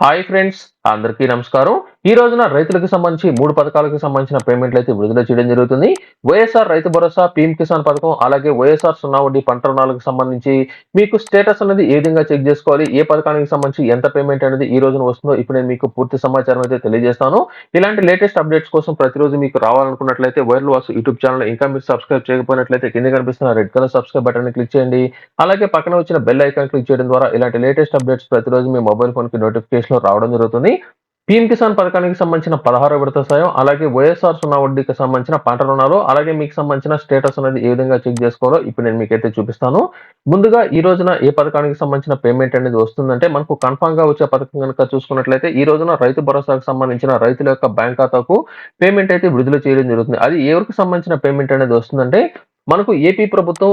Hi friends అందరికీ నమస్కారం. ఈ రోజున రైతులకు సంబంధించి మూడు పథకాలకు సంబంధించిన పేమెంట్లు అయితే విడుదల చేయడం జరుగుతుంది. వైఎస్ఆర్ రైతు భరోసా పీఎం కిసాన్ పథకం అలాగే వైఎస్ఆర్ సున్నా వడ్డీ పంట రుణాలకు సంబంధించి మీకు స్టేటస్ అనేది ఏ విధంగా చెక్ చేసుకోవాలి ఏ పథకానికి సంబంధించి ఎంత పేమెంట్ అనేది ఈ రోజున వస్తుందో ఇప్పుడు నేను మీకు పూర్తి సమాచారం అయితే తెలియజేస్తాను. ఇలాంటి లేటెస్ట్ అప్డేట్స్ కోసం ప్రతిరోజు మీకు రావాలనుకున్నట్లయితే వైరల్ వాసు యూట్యూబ్ ఛానల్ ఇంకా మీరు సబ్స్క్రైబ్ చేయకపోయినట్లయితే కింద కనిపిస్తున్న red colour subscribe button click చేయండి. అలాగే పక్కన వచ్చిన బెల్ ఐకాన్ క్లిక్ చేయడం ద్వారా ఇలాంటి లేటెస్ట్ అప్డేట్స్ ప్రతిరోజు మీ మొబైల్ ఫోన్కి నోటిఫికేషన్ రావడం జరుగుతుంది. పీఎం కిసాన్ పథకానికి సంబంధించిన పదహారు విడత సాయం అలాగే వైఎస్ఆర్ సున్నా వడ్డీకి సంబంధించిన పంట రుణాలు అలాగే మీకు సంబంధించిన స్టేటస్ అనేది ఏ విధంగా చెక్ చేసుకోవాలో ఇప్పుడు నేను మీకైతే చూపిస్తాను. ముందుగా ఈ రోజున ఏ పథకానికి సంబంధించిన పేమెంట్ అనేది వస్తుందంటే మనకు కన్ఫామ్గా వచ్చే పథకం కనుక చూసుకున్నట్లయితే ఈ రోజున రైతు భరోసాకు సంబంధించిన రైతుల యొక్క బ్యాంక్ ఖాతాకు పేమెంట్ అయితే విడుదల చేయడం జరుగుతుంది. అది ఎవరికి సంబంధించిన పేమెంట్ అనేది వస్తుందంటే మనకు ఏపీ ప్రభుత్వం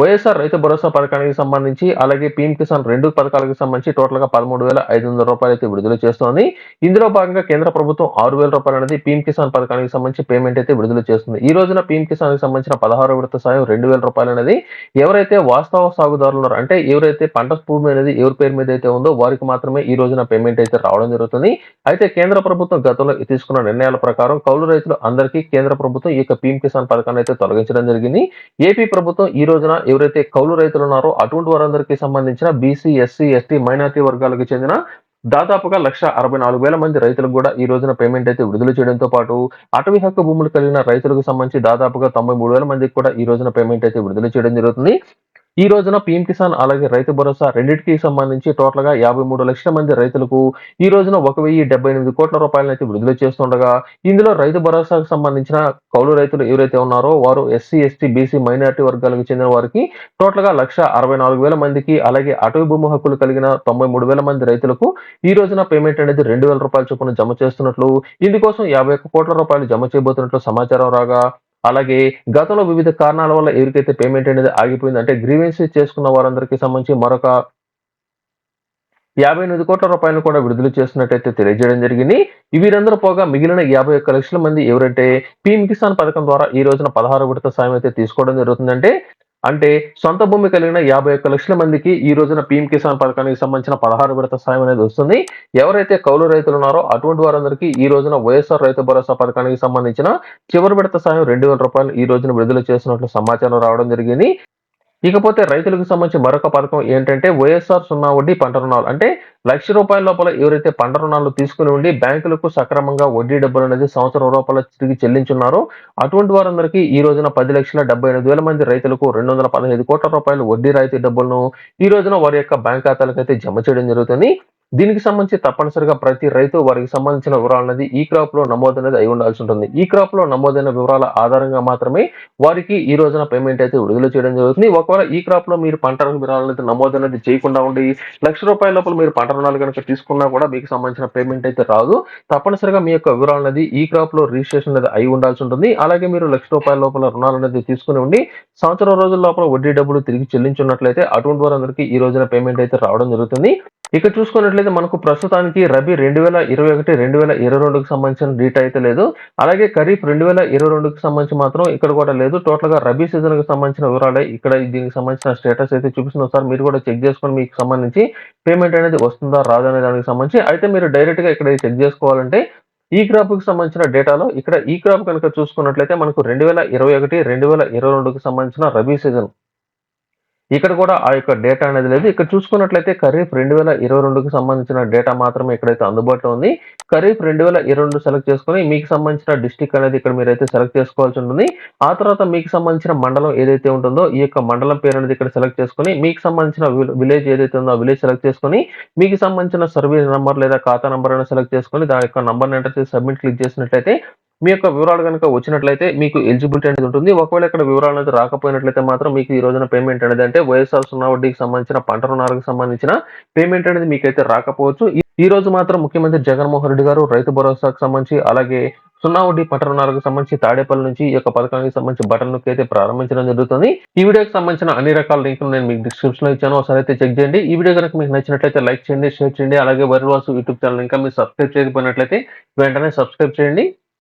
వైఎస్ఆర్ రైతు భరోసా పథకానికి సంబంధించి అలాగే పీఎం కిసాన్ రెండు పథకాలకు సంబంధించి టోటల్గా పదమూడు వేల ఐదు వందల రూపాయలు అయితే విడుదల చేస్తోంది. ఇందులో భాగంగా కేంద్ర ప్రభుత్వం ఆరు వేల రూపాయలు అనేది పీఎం కిసాన్ పథకానికి సంబంధించి పేమెంట్ అయితే విడుదల చేస్తుంది. ఈ రోజున పీఎం కిసాన్కి సంబంధించిన పదహారు విడత సాయం రెండు వేల రూపాయలు అనేది ఎవరైతే వాస్తవ సాగుదారులు ఉన్నారో అంటే ఎవరైతే పంట భూమి అనేది ఎవరి పేరు మీద అయితే ఉందో వారికి మాత్రమే ఈ రోజున పేమెంట్ అయితే రావడం జరుగుతుంది. అయితే కేంద్ర ప్రభుత్వం గతంలో తీసుకున్న నిర్ణయాల ప్రకారం కౌలు రైతులు అందరికీ కేంద్ర ప్రభుత్వం ఈ యొక్క పీఎం కిసాన్ పథకాన్ని అయితే తొలగించడం జరిగింది. ఏపీ ప్రభుత్వం ఈ రోజున ఎవరైతే కౌలు రైతులు ఉన్నారో అటువంటి వారందరికీ సంబంధించిన బీసీ ఎస్సీ ఎస్టీ మైనార్టీ వర్గాలకు చెందిన దాదాపుగా లక్ష అరవై నాలుగు వేల మంది రైతులకు కూడా ఈ రోజున పేమెంట్ అయితే విడుదల చేయడంతో పాటు అటవీ హక్కు భూములు కలిగిన రైతులకు సంబంధించి దాదాపుగా తొంభై మూడు వేల మందికి కూడా ఈ రోజున పేమెంట్ అయితే విడుదల చేయడం జరుగుతుంది. ఈ రోజున పీఎం కిసాన్ అలాగే రైతు భరోసా రెండింటికి సంబంధించి టోటల్గా యాభై మూడు లక్షల మంది రైతులకు ఈ రోజున ఒక వెయ్యి డెబ్బై ఎనిమిది కోట్ల రూపాయలను అయితే విడుదల చేస్తుండగా ఇందులో రైతు భరోసాకు సంబంధించిన కౌలు రైతులు ఎవరైతే ఉన్నారో వారు ఎస్సీ ఎస్టీ బీసీ మైనారిటీ వర్గాలకు చెందిన వారికి టోటల్గా లక్ష అరవై నాలుగు వేల మందికి అలాగే అటవీ భూమి హక్కులు కలిగిన తొంభై మూడు వేల మంది రైతులకు ఈ రోజున పేమెంట్ అనేది రెండు వేల రూపాయల చొప్పున జమ చేస్తున్నట్లు ఇందుకోసం యాభై ఒక్క కోట్ల రూపాయలు జమ చేయబోతున్నట్లు సమాచారం రాగా అలాగే గతంలో వివిధ కారణాల వల్ల ఎవరికైతే పేమెంట్ అనేది ఆగిపోయింది అంటే గ్రీవెన్స్ చేసుకున్న వారందరికీ సంబంధించి మరొక యాభై ఎనిమిది కోట్ల రూపాయలను కూడా విడుదల చేస్తున్నట్టయితే తెలియజేయడం జరిగింది. వీరందరూ పోగా మిగిలిన యాభై ఒక్క లక్షల మంది ఎవరంటే పీఎం కిసాన్ పథకం ద్వారా ఈ రోజున పదహారు విడత సాయం అయితే తీసుకోవడం జరుగుతుందంటే అంటే సొంత భూమి కలిగిన యాభై ఒక్క లక్షల మందికి ఈ రోజున పీఎం కిసాన్ పథకానికి సంబంధించిన పదహారు విడత సాయం అనేది వస్తుంది. ఎవరైతే కౌలు రైతులు ఉన్నారో అటువంటి వారందరికీ ఈ రోజున వైఎస్ఆర్ రైతు భరోసా పథకానికి సంబంధించిన చివరి విడత సాయం రెండు వేల రూపాయలు ఈ రోజున విడుదల చేసినట్లు సమాచారం రావడం జరిగింది. ఇకపోతే రైతులకు సంబంధించి మరొక పథకం ఏంటంటే వైఎస్ఆర్ సున్నా వడ్డీ పంట రుణాలు. అంటే లక్ష రూపాయల లోపల ఎవరైతే పంట రుణాలు తీసుకుని ఉండి బ్యాంకులకు సక్రమంగా వడ్డీ డబ్బులు అనేది సంవత్సరం రూపాయల తిరిగి చెల్లించున్నారో అటువంటి వారందరికీ ఈ రోజున పది లక్షల డెబ్బై ఎనిమిది వేల మంది రైతులకు రెండు వందల పదహైదు కోట్ల రూపాయలు వడ్డీ రాయితీ డబ్బులను ఈ రోజున వారి యొక్క బ్యాంక్ ఖాతాలకు అయితే జమ చేయడం జరుగుతుంది. దీనికి సంబంధించి తప్పనిసరిగా ప్రతి రైతు వారికి సంబంధించిన వివరాలు అనేది ఈ క్రాప్లో నమోదు అనేది అయి ఉండాల్సి ఉంటుంది. ఈ క్రాప్లో నమోదైన వివరాల ఆధారంగా మాత్రమే వారికి ఈ రోజున పేమెంట్ అయితే విడుదల చేయడం జరుగుతుంది. ఒకవేళ ఈ క్రాప్లో మీరు పంట వివరాలు అనేది నమోదు అనేది చేయకుండా ఉండి లక్ష రూపాయల లోపల మీరు పంట రుణాలు కనుక తీసుకున్నా కూడా మీకు సంబంధించిన పేమెంట్ అయితే రాదు. తప్పనిసరిగా మీ యొక్క వివరాలు అనేది ఈ క్రాప్లో రిజిస్ట్రేషన్ అనేది అయి ఉండాల్సి ఉంటుంది. అలాగే మీరు లక్ష రూపాయల లోపల రుణాలు అనేది తీసుకుని ఉండి సంవత్సరం రోజుల లోపల వడ్డీ డబ్బులు తిరిగి చెల్లించున్నట్లయితే అటువంటి వారందరికీ ఈ రోజున పేమెంట్ అయితే రావడం జరుగుతుంది. ఇక్కడ చూసుకున్నట్లయితే మనకు ప్రస్తుతానికి రబీ రెండు వేల ఇరవై ఒకటి రెండు వేల ఇరవై రెండుకి సంబంధించిన డేటా అయితే లేదు. అలాగే ఖరీఫ్ రెండు వేల ఇరవై రెండుకి సంబంధించి మాత్రం ఇక్కడ కూడా లేదు. టోటల్గా రబీ సీజన్కి సంబంధించిన వివరాలే ఇక్కడ దీనికి సంబంధించిన స్టేటస్ అయితే చూపిస్తుంది సార్ మీరు కూడా చెక్ చేసుకొని మీకు సంబంధించి పేమెంట్ అనేది వస్తుందా రాదా అనే దానికి సంబంధించి అయితే మీరు డైరెక్ట్గా ఇక్కడ చెక్ చేసుకోవాలంటే ఈ క్రాప్కి సంబంధించిన డేటాలో ఇక్కడ ఈ క్రాప్ కనుక చూసుకున్నట్లయితే మనకు రెండు వేల ఇరవై ఒకటి రెండు వేల ఇరవై రెండుకి సంబంధించిన రబీ సీజన్ ఇక్కడ కూడా ఆ యొక్క డేటా అనేది లేదు. ఇక్కడ చూసుకున్నట్లయితే ఖరీఫ్ రెండు వేల ఇరవై రెండుకి సంబంధించిన డేటా మాత్రమే ఇక్కడైతే అందుబాటులో ఉంది. ఖరీఫ్ రెండు వేల ఇరవై రెండు సెలెక్ట్ చేసుకుని మీకు సంబంధించిన డిస్టిక్ అనేది ఇక్కడ మీరైతే సెలెక్ట్ చేసుకోవాల్సి ఉంటుంది. ఆ తర్వాత మీకు సంబంధించిన మండలం ఏదైతే ఉంటుందో ఈ యొక్క మండలం పేరు అనేది ఇక్కడ సెలెక్ట్ చేసుకుని మీకు సంబంధించిన విలేజ్ ఏదైతే ఉందో ఆ విలేజ్ సెలెక్ట్ చేసుకుని మీకు సంబంధించిన సర్వీస్ నెంబర్ లేదా ఖాతా నెంబర్ అయినా సెలెక్ట్ చేసుకుని దాని యొక్క నంబర్ ఎంటర్ చేసి సబ్మిట్ క్లిక్ చేసినట్లయితే మీ యొక్క వివరాలు కనుక వచ్చినట్లయితే మీకు ఎలిజిబిలిటీ అనేది ఉంటుంది. ఒకవేళ ఇక్కడ వివరాలు అనేది రాకపోయినట్లయితే మాత్రం మీకు ఈ రోజున పేమెంట్ అనేది అంటే వైఎస్ఆర్ సున్నా వడ్డీకి సంబంధించిన పంట రుణాలకు సంబంధించిన పేమెంట్ అనేది మీకైతే రాకపోవచ్చు. ఈ రోజు మాత్రం ముఖ్యమంత్రి జగన్మోహన్ రెడ్డి గారు రైతు భరోసాకు సంబంధించి అలాగే సున్నా వడ్డీ పంట రుణాలకు సంబంధించి తాడేపల్లి నుంచి ఈ యొక్క పథకానికి సంబంధించి బటన్ నొక్కి అయితే ప్రారంభించడం జరుగుతుంది. ఈ వీడియోకి సంబంధించిన అన్ని రకాల లింకులు నేను మీకు డిస్క్రిప్షన్లో ఇచ్చాను. ఒకసారి అయితే చెక్ చేయండి. ఈ వీడియో కనుక మీకు నచ్చినట్లయితే లైక్ చేయండి షేర్ చేయండి. అలాగే వైరల్ వాసు యూట్యూబ్ ఛానల్ ఇంకా మీరు సబ్స్క్రైబ్ చేయకపోయినట్లయితే వెంటనే సబ్స్క్రైబ్ చేయండి.